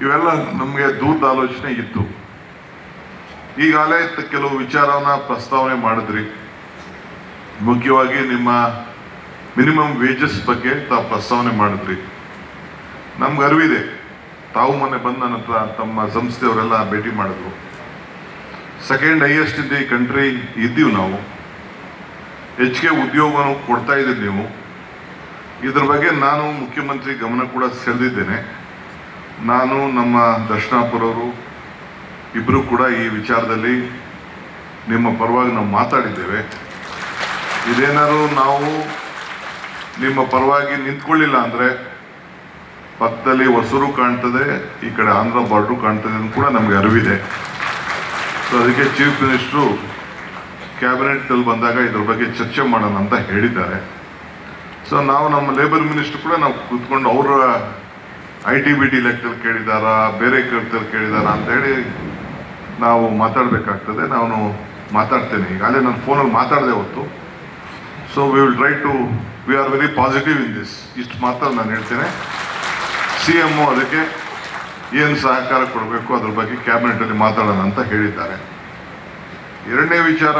ಇವೆಲ್ಲ ನಮಗೆ ದೂರದ ಆಲೋಚನೆ ಇತ್ತು. ಈಗಾಗಲೇ ಕೆಲವು ವಿಚಾರವನ್ನ ಪ್ರಸ್ತಾವನೆ ಮಾಡಿದ್ರಿ. ಮುಖ್ಯವಾಗಿ ನಿಮ್ಮ ಮಿನಿಮಮ್ ವೇಜಸ್ ಬಗ್ಗೆ ತಾವು ಪ್ರಸ್ತಾವನೆ ಮಾಡಿದ್ರಿ. ನಮ್ಗೆ ಅರಿವಿದೆ. ತಾವು ಮೊನ್ನೆ ಬಂದ ನಂತರ ತಮ್ಮ ಸಂಸ್ಥೆಯವರೆಲ್ಲ ಭೇಟಿ ಮಾಡಿದ್ರು. ಸೆಕೆಂಡ್ ಹೈಯೆಸ್ಟ್ ಇದ್ದ ದಿ ಕಂಟ್ರಿ ಇದ್ದೀವಿ ನಾವು. ಹೆಚ್ಚಿಗೆ ಉದ್ಯೋಗವನ್ನು ಕೊಡ್ತಾ ಇದ್ದೀವಿ ನೀವು. ಇದ್ರ ಬಗ್ಗೆ ನಾನು ಮುಖ್ಯಮಂತ್ರಿ ಗಮನ ಕೂಡ ಸೆಳೆದಿದ್ದೇನೆ. ನಾನು, ನಮ್ಮ ದರ್ಶನಾಪುರವರು ಇಬ್ಬರು ಕೂಡ ಈ ವಿಚಾರದಲ್ಲಿ ನಿಮ್ಮ ಪರವಾಗಿ ನಾವು ಮಾತಾಡಿದ್ದೇವೆ. ಇದೇನಾದ್ರು ನಾವು ನಿಮ್ಮ ಪರವಾಗಿ ನಿಂತ್ಕೊಳ್ಳಿಲ್ಲ ಅಂದರೆ ಪಕ್ಕದಲ್ಲಿ ಹೊಸರು ಕಾಣ್ತದೆ, ಈ ಕಡೆ ಆಂಧ್ರ ಬಾರ್ಡ್ರು ಕಾಣ್ತದೆ ಅಂತ ಕೂಡ ನಮಗೆ ಅರಿವಿದೆ. ಸೊ ಅದಕ್ಕೆ ಚೀಫ್ ಮಿನಿಸ್ಟ್ರು ಕ್ಯಾಬಿನೆಟ್ನಲ್ಲಿ ಬಂದಾಗ ಇದ್ರ ಬಗ್ಗೆ ಚರ್ಚೆ ಮಾಡೋಣ ಅಂತ ಹೇಳಿದ್ದಾರೆ. ಸೊ ನಾವು ನಮ್ಮ ಲೇಬರ್ ಮಿನಿಸ್ಟರ್ ಕೂಡ ನಾವು ಕೂತ್ಕೊಂಡು ಅವರ ಐ ಟಿ ಬಿ ಟಿ ಲೆಕ್ಕದಲ್ಲಿ ಕೇಳಿದಾರಾ, ಬೇರೆ ಕರ್ತಲ್ಲಿ ಕೇಳಿದಾರಾ ಅಂತ ಹೇಳಿ ನಾವು ಮಾತಾಡಬೇಕಾಗ್ತದೆ. ನಾನು ಮಾತಾಡ್ತೇನೆ ಈಗಾಗಲೇ ನಾನು ಫೋನಲ್ಲಿ ಮಾತಾಡದೆ ಹೊತ್ತು. So we will try to we are very positive in this ಇಷ್ಟು ಮಾತ್ರ ನಾನು ಹೇಳ್ತೇನೆ. ಸಿ ಎಂ ಅದಕ್ಕೆ ಏನು ಸಹಕಾರ ಕೊಡಬೇಕು ಅದ್ರ ಬಗ್ಗೆ ಕ್ಯಾಬಿನೆಟಲ್ಲಿ ಮಾತಾಡೋಣ ಅಂತ ಹೇಳಿದ್ದಾರೆ. ಎರಡನೇ ವಿಚಾರ